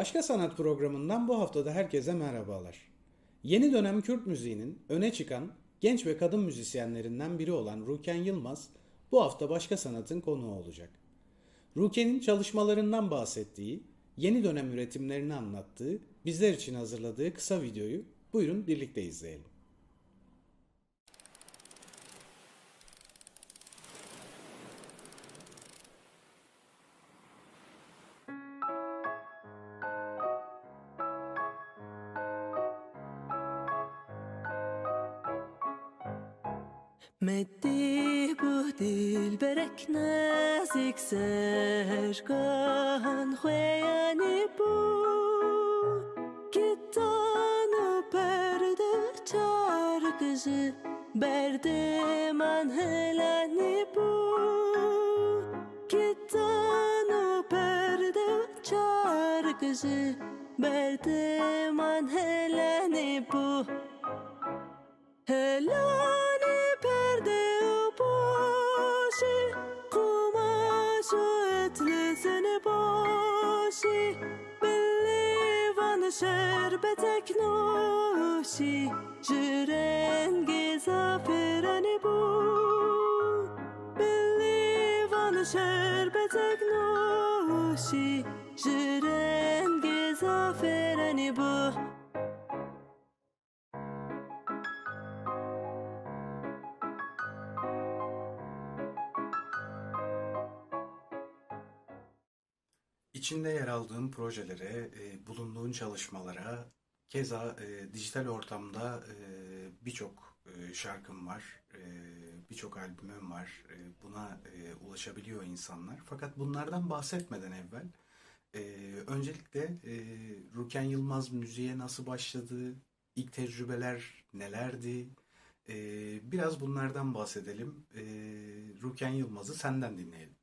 Başka Sanat programından bu haftada herkese merhabalar. Yeni dönem Kürt müziğinin öne çıkan genç ve kadın müzisyenlerinden biri olan Ruken Yılmaz bu hafta Başka Sanat'ın konuğu olacak. Ruken'in çalışmalarından bahsettiği, yeni dönem üretimlerini anlattığı, bizler için hazırladığı kısa videoyu buyurun birlikte izleyelim. مدی بودیل برک نزیک سرگان خویانی بو گیتان و پرده چارگجی برده من هلانی بو گیتان و پرده چارگجی برده من هلانی بو Helani şerbetek noşi Jirengi zaferani bu. Belli van şerbetek noşi Jirengi zaferani bu. İçinde yer aldığın projelere, e, bulunduğun çalışmalara, keza e, dijital ortamda e, birçok e, şarkın var, e, birçok albümün var. E, buna e, ulaşabiliyor insanlar. Fakat bunlardan bahsetmeden evvel, e, öncelikle e, Ruken Yılmaz müziğe nasıl başladı, ilk tecrübeler nelerdi? E, biraz bunlardan bahsedelim. E, Ruken Yılmaz'ı senden dinleyelim.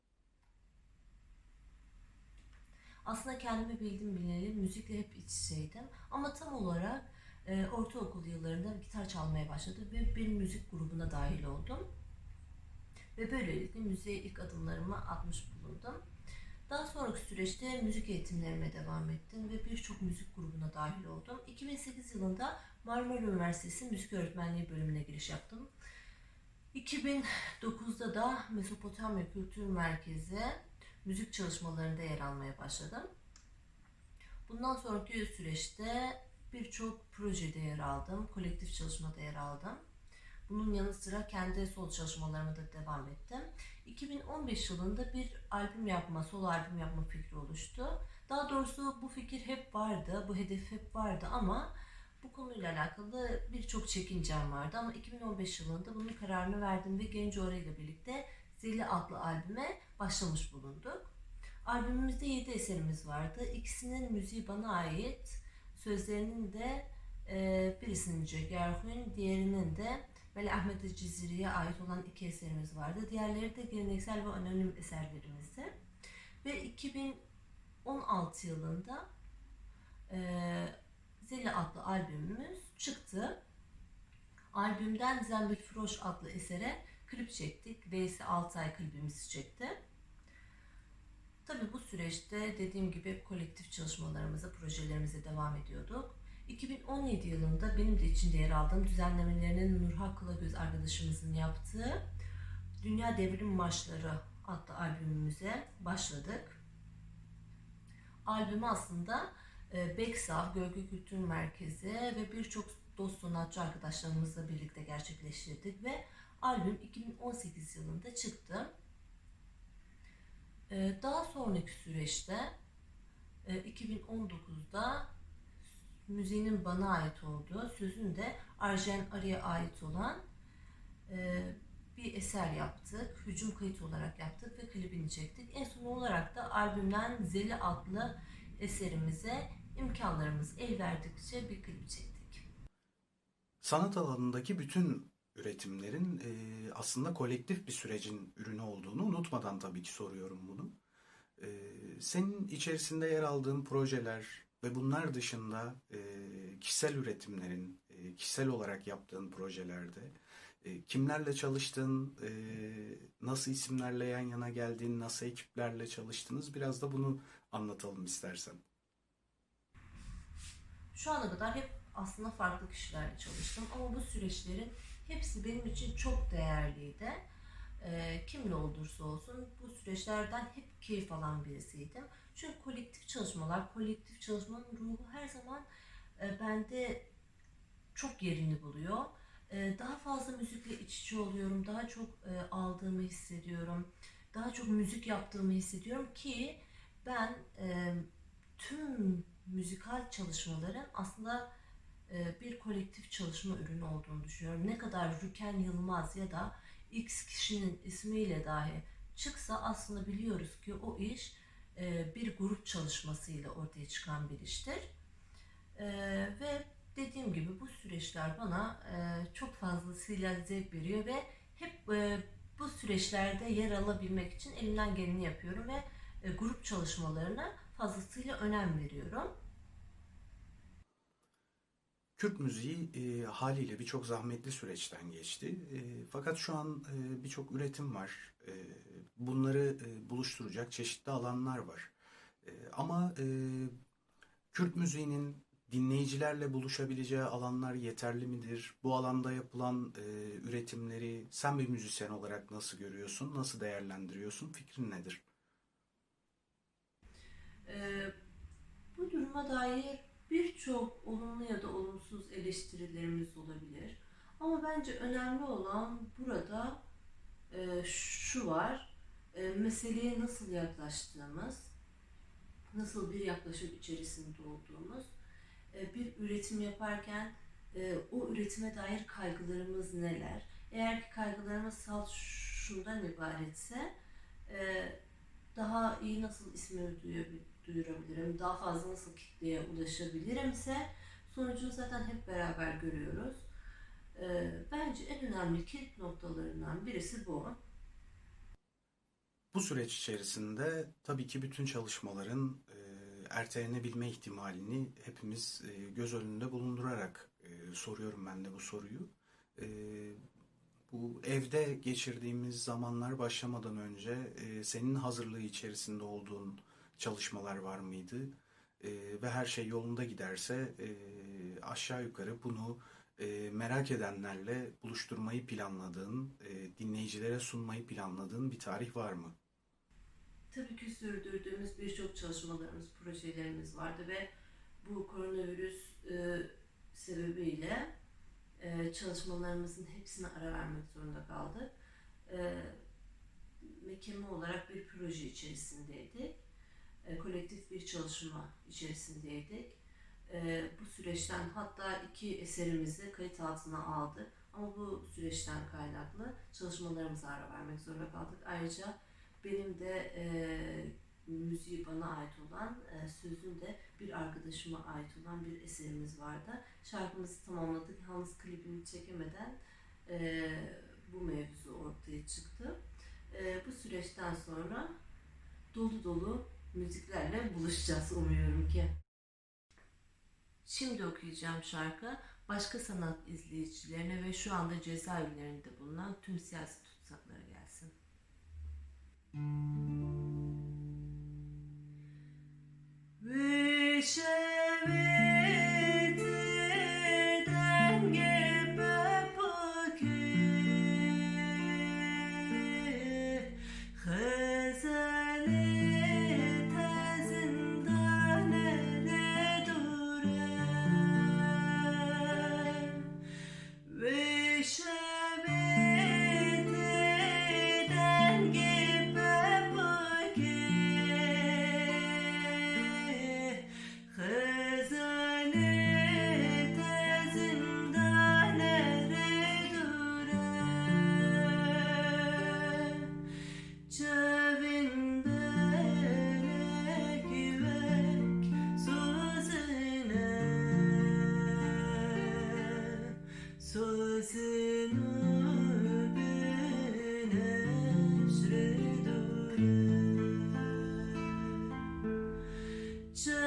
Aslında kendimi bildim bileli müzikle hep iç içeydim. Ama tam olarak e, ortaokul yıllarında gitar çalmaya başladım ve bir müzik grubuna dahil oldum. Ve böylelikle müziğe ilk adımlarımı atmış bulundum. Daha sonraki süreçte müzik eğitimlerime devam ettim ve birçok müzik grubuna dahil oldum. 2008 yılında Marmara Üniversitesi Müzik Öğretmenliği bölümüne giriş yaptım. 2009'da da Mesopotamya Kültür Merkezi müzik çalışmalarında yer almaya başladım. Bundan sonraki süreçte birçok projede yer aldım, kolektif çalışmada yer aldım. Bunun yanı sıra kendi sol çalışmalarıma da devam ettim. 2015 yılında bir albüm yapma, solo albüm yapma fikri oluştu. Daha doğrusu bu fikir hep vardı, bu hedef hep vardı ama bu konuyla alakalı birçok çekincem vardı ama 2015 yılında bunun kararını verdim ve Genco ile birlikte Zeli adlı albüme başlamış bulunduk. Albümümüzde 7 eserimiz vardı. İkisinin müziği bana ait. Sözlerinin de e, birisinin Cegerhun, diğerinin de Veli Ahmet Ciziri'ye ait olan iki eserimiz vardı. Diğerleri de geleneksel ve anonim eserlerimizdi. Ve 2016 yılında e, Zeli adlı albümümüz çıktı. Albümden Zembil Froş adlı esere klip çektik. Veysi Altay klibimizi çekti. Tabii bu süreçte dediğim gibi kolektif çalışmalarımıza, projelerimize devam ediyorduk. 2017 yılında benim de içinde yer aldığım düzenlemelerinin Nurhak Kılagöz arkadaşımızın yaptığı Dünya Devrim Marşları adlı albümümüze başladık. Albümü aslında e, Beksav, Gölge Kültür Merkezi ve birçok dost sanatçı arkadaşlarımızla birlikte gerçekleştirdik ve albüm 2018 yılında çıktı. Ee, Daha sonraki süreçte e, 2019'da müziğinin bana ait olduğu, sözün de Arjen Arı'ya ait olan e, bir eser yaptık. Hücum kayıt olarak yaptık ve klibini çektik. En son olarak da albümden Zeli adlı eserimize imkanlarımız el verdikçe bir klip çektik. Sanat alanındaki bütün üretimlerin e, aslında kolektif bir sürecin ürünü olduğunu unutmadan tabii ki soruyorum bunu. E, senin içerisinde yer aldığın projeler ve bunlar dışında e, kişisel üretimlerin, e, kişisel olarak yaptığın projelerde e, kimlerle çalıştın, e, nasıl isimlerle yan yana geldin, nasıl ekiplerle çalıştınız biraz da bunu anlatalım istersen. Şu ana kadar hep aslında farklı kişilerle çalıştım ama bu süreçlerin hepsi benim için çok değerliydi. Ee, kimle olursa olsun bu süreçlerden hep keyif alan birisiydim. Çünkü kolektif çalışmalar, kolektif çalışmanın ruhu her zaman e, bende çok yerini buluyor. E, daha fazla müzikle iç içe oluyorum, daha çok e, aldığımı hissediyorum, daha çok müzik yaptığımı hissediyorum ki ben e, tüm müzikal çalışmaların aslında e, bir kolektif çalışma ürünü olduğunu düşünüyorum. Ne kadar Rüken Yılmaz ya da X kişinin ismiyle dahi çıksa aslında biliyoruz ki o iş e, bir grup çalışmasıyla ortaya çıkan bir iştir. E, ve dediğim gibi bu süreçler bana e, çok fazlasıyla zevk veriyor ve hep e, bu süreçlerde yer alabilmek için elimden geleni yapıyorum ve e, grup çalışmalarına fazlasıyla önem veriyorum. Kürt müziği e, haliyle birçok zahmetli süreçten geçti. E, fakat şu an e, birçok üretim var. E, bunları e, buluşturacak çeşitli alanlar var. E, ama e, Kürt müziğinin dinleyicilerle buluşabileceği alanlar yeterli midir? Bu alanda yapılan e, üretimleri sen bir müzisyen olarak nasıl görüyorsun? Nasıl değerlendiriyorsun? Fikrin nedir? Ee, bu duruma dair birçok olumlu ya da olumsuz eleştirilerimiz olabilir. Ama bence önemli olan burada e, şu var, e, meseleye nasıl yaklaştığımız, nasıl bir yaklaşım içerisinde olduğumuz, e, bir üretim yaparken e, o üretime dair kaygılarımız neler? Eğer ki kaygılarımız salt şundan ibaretse, e, daha iyi nasıl ismimi duyurabilirim, daha fazla nasıl kitleye ulaşabilirimse sonucunu zaten hep beraber görüyoruz. Ee, bence en önemli kilit noktalarından birisi bu. Bu süreç içerisinde tabii ki bütün çalışmaların e, ertelenebilme ihtimalini hepimiz e, göz önünde bulundurarak e, soruyorum ben de bu soruyu. E, bu evde geçirdiğimiz zamanlar başlamadan önce e, senin hazırlığı içerisinde olduğun çalışmalar var mıydı? E, ve her şey yolunda giderse e, aşağı yukarı bunu e, merak edenlerle buluşturmayı planladığın, e, dinleyicilere sunmayı planladığın bir tarih var mı? Tabii ki sürdürdüğümüz birçok çalışmalarımız, projelerimiz vardı ve bu koronavirüs e, sebebiyle e, çalışmalarımızın hepsine ara vermek zorunda kaldık. E, mekeme olarak bir proje içerisindeydik. E, kolektif bir çalışma içerisindeydik. E, bu süreçten hatta iki eserimizi kayıt altına aldık. Ama bu süreçten kaynaklı çalışmalarımıza ara vermek zorunda kaldık. Ayrıca benim de e, müziği bana ait olan, e, sözün de bir arkadaşıma ait olan bir eserimiz vardı. Şarkımızı tamamladık. Yalnız klibini çekemeden e, bu mevzu ortaya çıktı. E, bu süreçten sonra dolu dolu müziklerle buluşacağız umuyorum ki. Şimdi okuyacağım şarkı başka sanat izleyicilerine ve şu anda cezaevlerinde bulunan tüm siyasi tutsaklara gelsin. Vishnu. to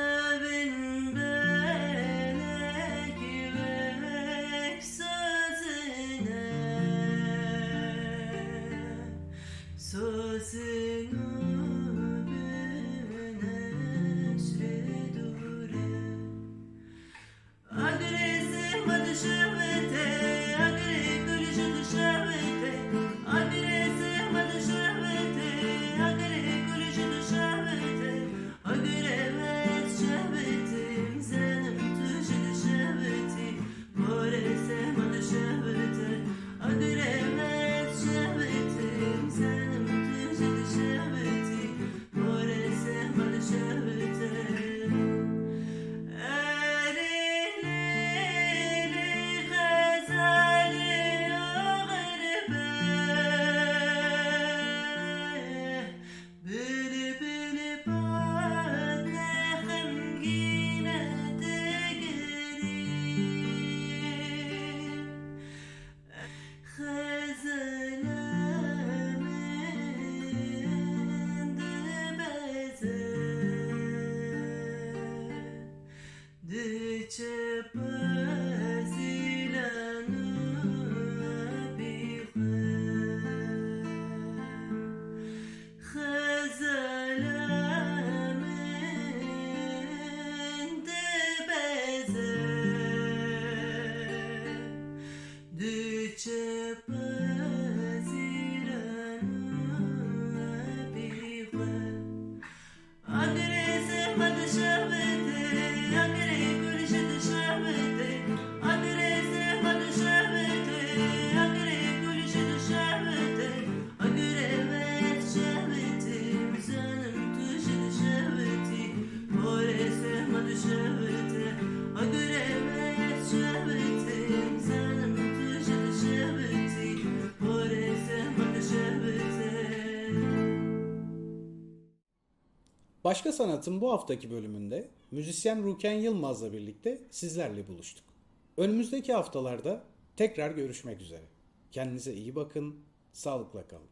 Picture perfect. Başka Sanat'ın bu haftaki bölümünde müzisyen Ruken Yılmaz'la birlikte sizlerle buluştuk. Önümüzdeki haftalarda tekrar görüşmek üzere. Kendinize iyi bakın, sağlıkla kalın.